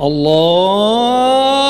الله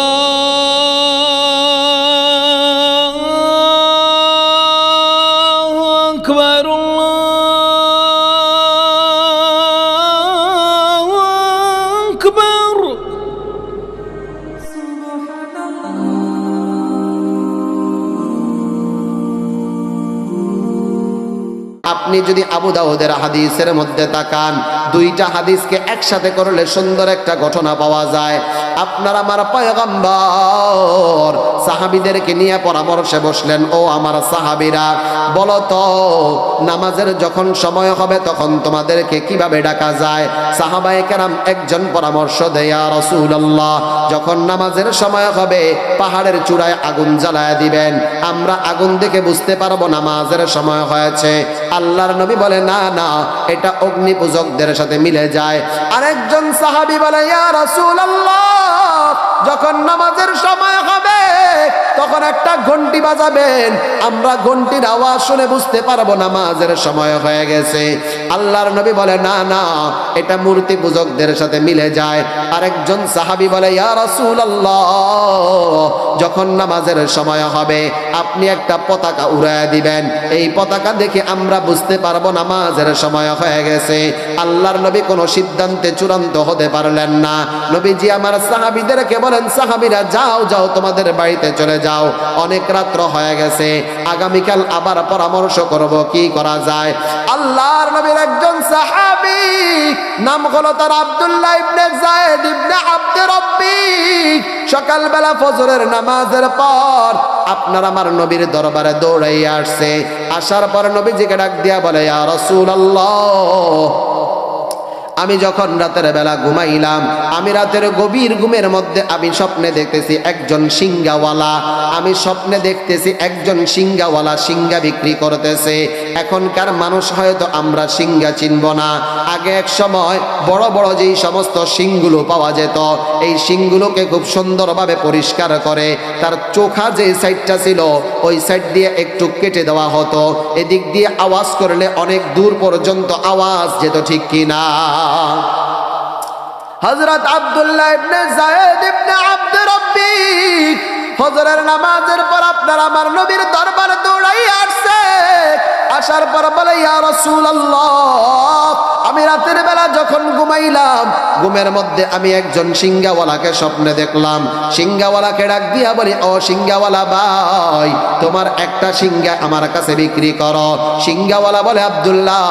আপনি যদি আবু দাউদের হাদিসের মধ্যে তাকান, দুইটা হাদিসকে একসাথে করলে সুন্দর একটা ঘটনা পাওয়া যায়। আপনার আমার পয়গম্বর। সাহাবিদেরকে নিয়ে পরামর্শে বসলেন, ও আমার সাহাবিরা, বলো তো, নামাজের যখন সময় হবে তখন তোমাদেরকে কীভাবে ডাকা যায়? সাহাবায়ে কেরাম একজন পরামর্শ দেয়া রসুল্লাহ যখন নামাজের সময় হবে, পাহাড়ের চূড়ায় আগুন জ্বালায় দিবেন। আমরা আগুন দেখে বুঝতে পারব নামাজের সময় হয়েছে। আল্লাহর নবী বলে, না না, এটা অগ্নি পূজকদের সাথে মিলে যায়। আরেকজন সাহাবি বলে, ইয়া রাসূলুল্লাহ যখন নামাজের সময় হবে, তখন একটা ঘন্টি বাজাবেন। আমরা ঘন্টির আওয়াজ শুনে বুঝতে পারব নামাজের সময় হয়ে গেছে। আল্লাহর নবী বলে, না না এটা মূর্তি পূজকদের সাথে মিলে যায়। আরেকজন সাহাবি বলে যখন নামাজের সময় হবে, আপনি একটা পতাকা উড়ায় দিবেন। এই পতাকা দেখে আমরা বুঝতে পারব নামাজের সময় হয়ে গেছে। আল্লাহর নবী কোনো সিদ্ধান্তে চূড়ান্ত হতে পারলেন না। নবীজি আমার সাহাবিদেরকে বলেন, সাহাবিরা, যাও যাও, তোমাদের বাড়িতে চলে যাও। অনেক রাত্র হয়ে গেছে। আগামীকাল আবার পরামর্শ করব, কি করা যায়? আল্লাহর নবীর একজন সাহাবী নাম হলো তার আবদুল্লাহ ইবনে জায়েদ ইবনে আব্দে রব্বি। সকালবেলা ফজরের নামাজের পর আপনার আমার নবীর দরবারে দৌড়াইয়া আসছে। আসার পর নবীজিকে ডাক দিয়া বলে, ইয়া রাসূলুল্লাহ। আমি যখন রাতের বেলা ঘুমাইলাম, আমি রাতের গভীর ঘুমের মধ্যে আমি স্বপ্নে দেখতেছি একজন সিঙ্গাওয়ালা আমি স্বপ্নে দেখতেছি একজন সিঙ্গাওয়ালা সিঙ্গা বিক্রি করতেছে। এখনকার মানুষ হয়তো আমরা সিঙ্গা চিনব না। আগে এক সময় বড় বড় যেই সমস্ত শিংগুলো পাওয়া যেত, এই শিংগুলোকে খুব সুন্দরভাবে পরিষ্কার করে, তার চোখা যে সাইডটা ছিল, ওই সাইড দিয়ে একটু কেটে দেওয়া হতো। এদিক দিয়ে আওয়াজ করলে অনেক দূর পর্যন্ত আওয়াজ যেত ঠিক কিনা। হযরত আব্দুল্লাহ নামাজের পর আপনার আমার নবীর দরবার দৌড়াই আসছে। আসার পর বলে, ইয়া রাসূলুল্লাহ যখন ঘুমাইলাম, ঘুমের মধ্যে আমি একজন সিঙ্গাওয়ালাকে স্বপ্নে দেখলাম। সিঙ্গাওয়ালাকে ডাক দিয়া বলি, ও সিঙ্গাওয়ালা ভাই, তোমার একটা সিঙ্গা আমার কাছে বিক্রি করো। সিঙ্গাওয়ালা বলে, আব্দুল্লাহ,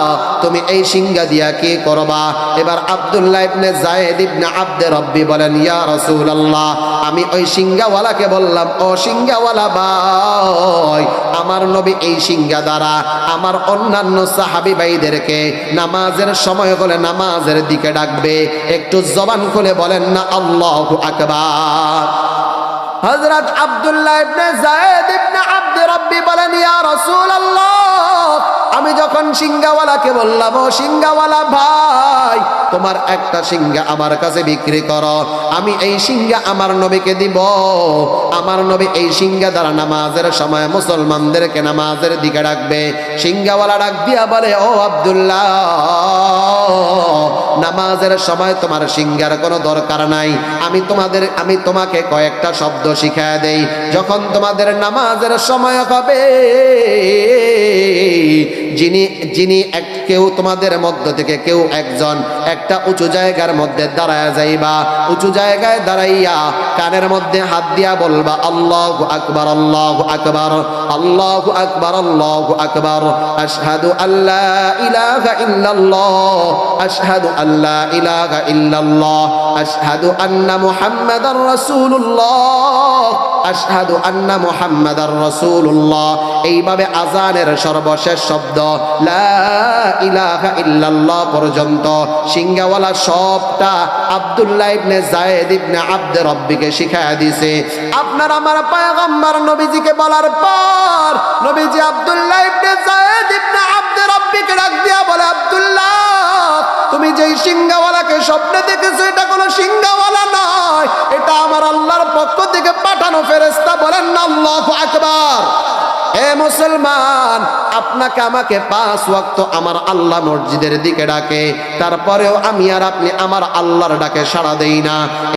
তুমি এই সিঙ্গা দিয়া কি করবা? এবার আব্দুল্লাহ ইবনে জায়েদ ইবনে আব্দে রব্বি বলেন, ইয়া রাসূলুল্লাহ, আমি ওই সিঙ্গাওয়ালাকে বললাম, ও সিঙ্গাওয়ালা ভাই, আমার নবী এই সিঙ্গা দ্বারা আমার অন্যান্য সাহাবি ভাইদেরকে নামাজের সময় হলে নামাজের দিকে ডাকবে, একটু জবান খুলে বলেন না, আল্লাহ আকবার। হজরত আব্দুল্লাহ বলেন আমি যখন সিঙ্গাওয়ালাকে বললাম সিঙ্গাওয়ালা ভাই তোমার একটা সিঙ্গা আমার কাছে বিক্রি করো। আমি এই সিঙ্গা আমার নবীকে দিব। আমার নবী এই সিঙ্গা দ্বারা নামাজের সময় মুসলমানদেরকে নামাজের দিকে ডাকবে। সিঙ্গাওয়ালা ডাক দিয়া বলে, ও আব্দুল্লাহ, নামাজের সময় তোমার সিঙ্গার কোনো দরকার নাই। আমি তোমাদের, আমি তোমাকে কয়েকটা শব্দ শিখায় দেই। যখন তোমাদের নামাজের সময় হবে যিনি যিনি এক, কেউ তোমাদের মধ্য থেকে কেউ একজন একটা উঁচু জায়গার মধ্যে দাঁড়ায় যাইবা। উঁচু জায়গায় দাঁড়াইয়া কানের মধ্যে হাত দিয়া বলবা, আল্লাহ আকবার আল্লাহ আকবার আল্লাহ আকবার আল্লাহ আকবার। আশহাদু আল্লাহ ইলাহা ইল্লাল্লাহ, আশহাদু আল্লাহ ইলাহা ইল্লাল্লাহ, আশহাদু আন্না মুহাম্মাদার রাসূলুল্লাহ। আশহাদু আন্না মুহাম্মাদার রাসূলুল্লাহ। এইভাবে আজানের সর্বশেষ শব্দ লা ইলাহা ইল্লাল্লাহ পর্যন্ত। সিঙ্গাওয়ালা সবটা আব্দুল্লাহ ইবনে জায়েদ ইবনে আব্দ রব্বিকে শিখায়া দিছে আপনার আমার পয়গম্বর নবীজিকে বলার পর নবীজি আব্দুল্লাহ ইবনে জায়েদ ইবনে আব্দ রব্বিকে ডাক দিয়া বলে, আব্দুল্লাহ যেই সিংহাওয়ালাকে স্বপ্নে দেখেছ, এটা কোনো সিংহাওয়ালা নয়। এটা আমার আল্লাহর পক্ষ থেকে পাঠানো ফেরেস্তা বলেন না, আল্লাহ আকবার। হে মুসলমান, আপনাকে আমাকে পাঁচ ওয়াক্ত আমার আল্লাহ মসজিদের দিকে ডাকে, তারপরেও আমি আর আপনি আমার আল্লাহর ডাকে সাড়া দেই না।